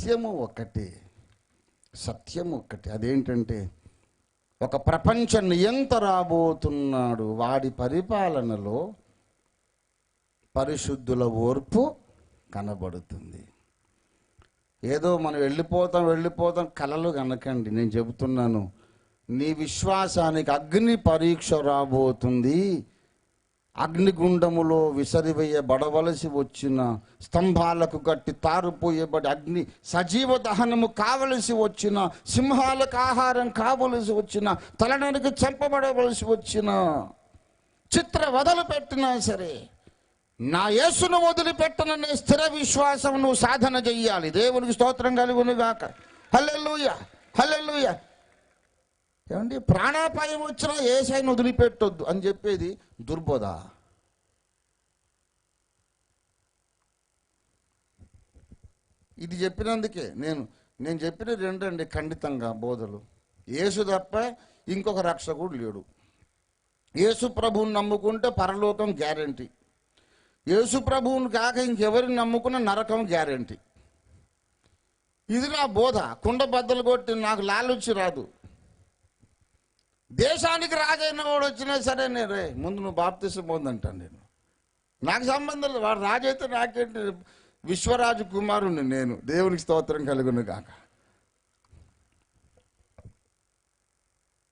సత్యము ఒకటి సత్యము ఒకటి అదేంటంటే ఒక ప్రపంచ నియంత రాబోతున్నాడు వాడి పరిపాలనలో పరిశుద్ధుల ఓర్పు కనబడుతుంది. ఏదో మనం వెళ్ళిపోతాం వెళ్ళిపోతాం కలలు కనకండి. నేను చెబుతున్నాను నీ విశ్వాసానికి అగ్ని పరీక్ష రాబోతుంది. అగ్నిగుండములో విసరివేయబడవలసి వచ్చిన స్తంభాలకు గట్టి తారుపోయబడి అగ్ని సజీవ దహనము కావలసి వచ్చిన సింహాలకు ఆహారం కావలసి వచ్చిన తలనరికి చంపబడవలసి వచ్చిన చిత్ర వదలు పెట్టినా సరే నా యేసును వదిలిపెట్టననే స్థిర విశ్వాసం నువ్వు సాధన చెయ్యాలి. దేవునికి స్తోత్రం కలుగునుగాక. హల్లెలూయ హల్లెలూయ. ఏమండి? ప్రాణాపాయం వచ్చినా ఏసైని వదిలిపెట్టొద్దు అని చెప్పేది దుర్బోధ. ఇది చెప్పినందుకే నేను నేను చెప్పిన రెండండి ఖండితంగా బోధలు? యేసు తప్ప ఇంకొక రక్షకుడు లేడు. యేసు ప్రభువుని నమ్ముకుంటే పరలోకం గ్యారంటీ. యేసు ప్రభువుని కాక ఇంకెవరిని నమ్ముకున్న నరకం గ్యారంటీ. ఇది నా బోధ. కుండ బద్దలు కొట్టి నాకు లాలొచ్చి రాదు. దేశానికి రాజైన వాడు వచ్చినా సరే నేను రే ముందు నువ్వు బాప్తిసం పొందంటాను నేను. నాకు సంబంధం లేదు వాడు రాజైతే నాకేంటి విశ్వరాజు కుమారుని నేను. దేవునికి స్తోత్రం కలుగును కాక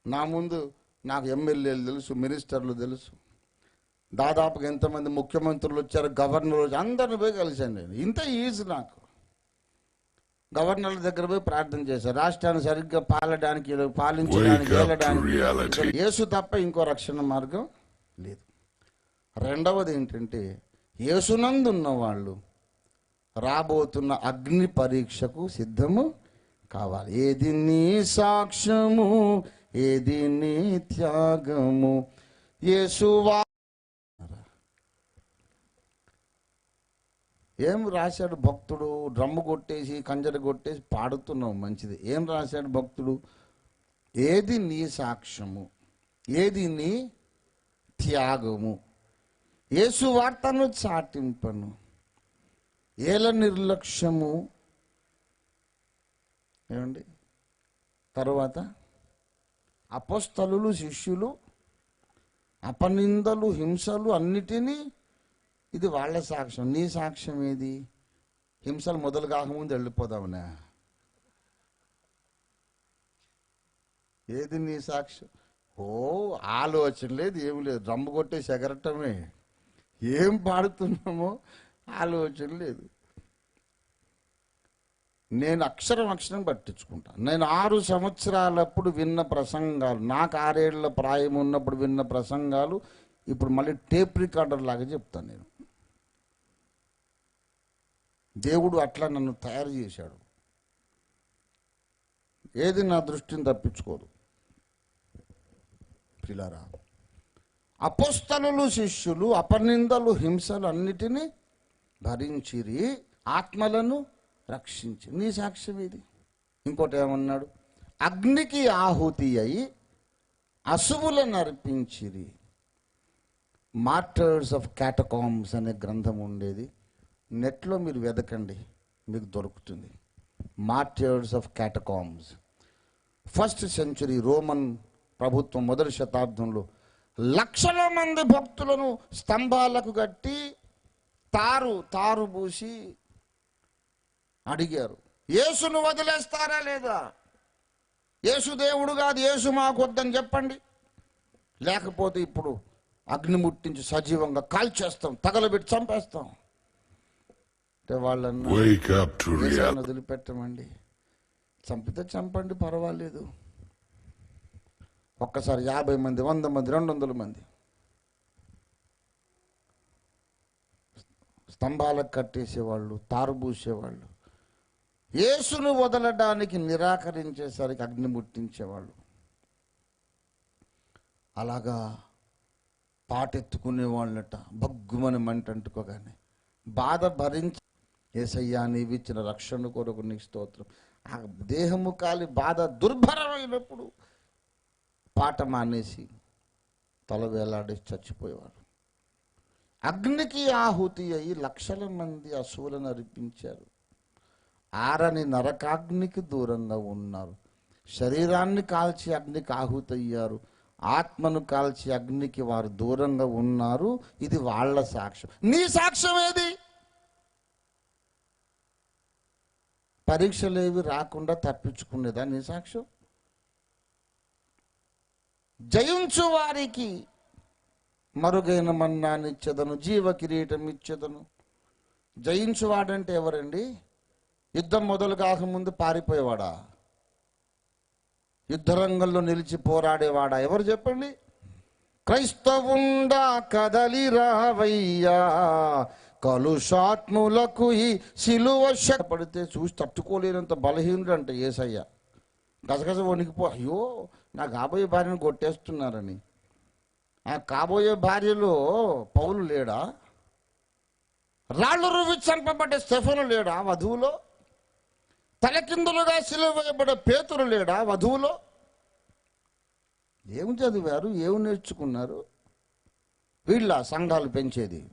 నా ముందు నాకు ఎమ్మెల్యేలు తెలుసు మినిస్టర్లు తెలుసు. దాదాపుగా ఎంతమంది ముఖ్యమంత్రులు వచ్చారు గవర్నర్ వచ్చారు అందరిని పోయి కలిశాను నేను. ఇంత ఈజీ నాకు. గవర్నర్ల దగ్గర పోయి ప్రార్థన చేశారు. రాష్ట్రాన్ని సరిగ్గా పాలడానికి పాలించడానికి ఏలడానికి. యేసు తప్ప ఇంకో రక్షణ మార్గం లేదు. రెండవది ఏంటంటే యేసునందున్న వాళ్ళు రాబోతున్న అగ్ని పరీక్షకు సిద్ధము కావాలి. ఏది నీ సాక్ష్యము ఏది నీ త్యాగము? యేసువా ఏం రాశాడు భక్తుడు? డ్రమ్ము కొట్టేసి కంజర కొట్టేసి పాడుతున్నావు మంచిది. ఏం రాశాడు భక్తుడు? ఏది నీ సాక్ష్యము? ఏది నీ త్యాగము? యేసు వార్తను చాటింపను. ఏల నిర్లక్ష్యము? ఏమండి? తరువాత అపస్థలులు శిష్యులు అపనిందలు హింసలు అన్నిటినీ ఇది వాళ్ళ సాక్ష్యం. నీ సాక్ష్యం ఏది? హింసలు మొదలు కాకముందు వెళ్ళిపోదామనే ఏది నీ సాక్ష్యం? ఓ ఆలోచన లేదు ఏం లేదు. రమ్ము కొట్టే సెగరటమే ఏం పాడుతున్నామో ఆలోచన లేదు. నేను అక్షరం అక్షరం పట్టించుకుంటాను నేను ఆరు సంవత్సరాలప్పుడు విన్న ప్రసంగాలు నాకు ఆరేళ్ళ ప్రాయం ఉన్నప్పుడు విన్న ప్రసంగాలు ఇప్పుడు మళ్ళీ టేప్ రికార్డర్ లాగా చెప్తాను నేను. దేవుడు అట్లా నన్ను తయారు చేశాడు. ఏది నా దృష్టిని తప్పించుకోదు. పిల్లరా అపస్తలు శిష్యులు అపనిందలు హింసలు అన్నిటినీ భరించిరి ఆత్మలను రక్షించి. నీ సాక్ష్యం ఇది ఇంకోటి ఏమన్నాడు? అగ్నికి ఆహుతి అయి అశువులను అర్పించిరి. మార్టర్స్ ఆఫ్ క్యాటకామ్స్ అనే గ్రంథం ఉండేది. నెట్లో మీరు వెతకండి మీకు దొరుకుతుంది. Martyrs of catacombs. First century Roman ప్రభుత్వం మొదటి శతాబ్దంలో లక్షల మంది భక్తులను స్తంభాలకు కట్టి తారు తారు పూసి అడిగారు యేసును వదిలేస్తారా లేదా? యేసు దేవుడు కాదు యేసు మాకు వద్దని చెప్పండి. లేకపోతే ఇప్పుడు అగ్ని ముట్టించి సజీవంగా కాల్చేస్తాం తగలబెట్టి చంపేస్తాం. అంటే reality. వదిలిపెట్టమండి. చంపితే చంపండి పర్వాలేదు. ఒక్కసారి యాభై మంది వంద మంది రెండు వందల మంది. స్తంభాలకు కట్టేసేవాళ్ళు తారు పూసేవాళ్ళు. యేసును వదలడానికి నిరాకరించేసరికి అగ్ని ముట్టించేవాళ్ళు. అలాగా పాటెత్తుకునే వాళ్ళట బగ్గుమని మంట అంటుకోగానే. బాధ భరించి ఏసయ్యా నీవిచ్చిన రక్షణ కొరకు నీ స్తోత్రం. ఆ దేహము కాలి బాధ దుర్భరమైనప్పుడు పాట మానేసి తలవేలాడి చచ్చిపోయేవారు అగ్నికి ఆహుతి అయి లక్షల మంది అశువులను అర్పించారు. ఆరని నరకాగ్నికి దూరంగా ఉన్నారు. శరీరాన్ని కాల్చి అగ్నికి ఆహుతయ్యారు ఆత్మను కాల్చి అగ్నికి వారు దూరంగా ఉన్నారు. ఇది వాళ్ళ సాక్ష్యం. నీ సాక్ష్యం ఏది? పరీక్షలేవి రాకుండా తప్పించుకునేదా నీ సాక్ష్యం? జయించు వారికి మరుగైన మన్నానిచ్చేదను జీవ కిరీటం ఇచ్చేదను. జయించువాడంటే ఎవరండి? యుద్ధం మొదలు కాకముందు పారిపోయేవాడా? యుద్ధరంగంలో నిలిచి పోరాడేవాడా? ఎవరు చెప్పండి? క్రైస్తవుండా కదలి రావయ్యా కలుషాత్ములకు ఈ సిలువ పడితే చూసి తట్టుకోలేనంత బలహీనుడు అంట ఏసయ్య. గసగస వణికిపో అయ్యో నా కాబోయే భార్యను కొట్టేస్తున్నారని. ఆ కాబోయే భార్యలో పౌలు లేడా? రాళ్ళు రువి చంపబడ్డ స్టెఫను లేడా వధువులో? తలకిందులుగా సిలువ పేతురు లేడా వధువులో? ఏం చదివారు? ఏం నేర్చుకున్నారు? వీళ్ళ సంఘాలు పెంచేది.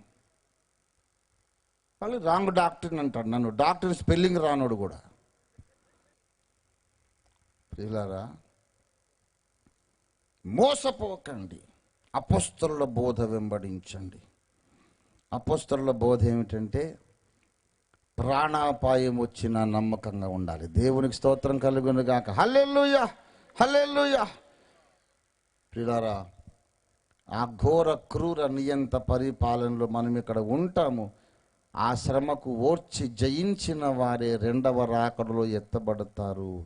వాళ్ళు రాంగ్ డాక్టర్ అంటాడు నన్ను. డాక్టర్ స్పెల్లింగ్ రానోడు కూడా. ప్రియులారా మోసపోకండి. అపస్తుల బోధ వెంబడించండి. అపస్తుల బోధ ఏమిటంటే ప్రాణాపాయం వచ్చిన నమ్మకంగా ఉండాలి. దేవునికి స్తోత్రం కలుగును గాక. హల్లెలూయా! హల్లెలూయా! ప్రియులారా ఆ ఘోర క్రూర నియంత పరిపాలనలో మనం ఇక్కడ ఉంటాము. ఆ శ్రమకు ఓర్చి జయించిన వారే రెండవ రాకడలో ఎత్తబడతారు.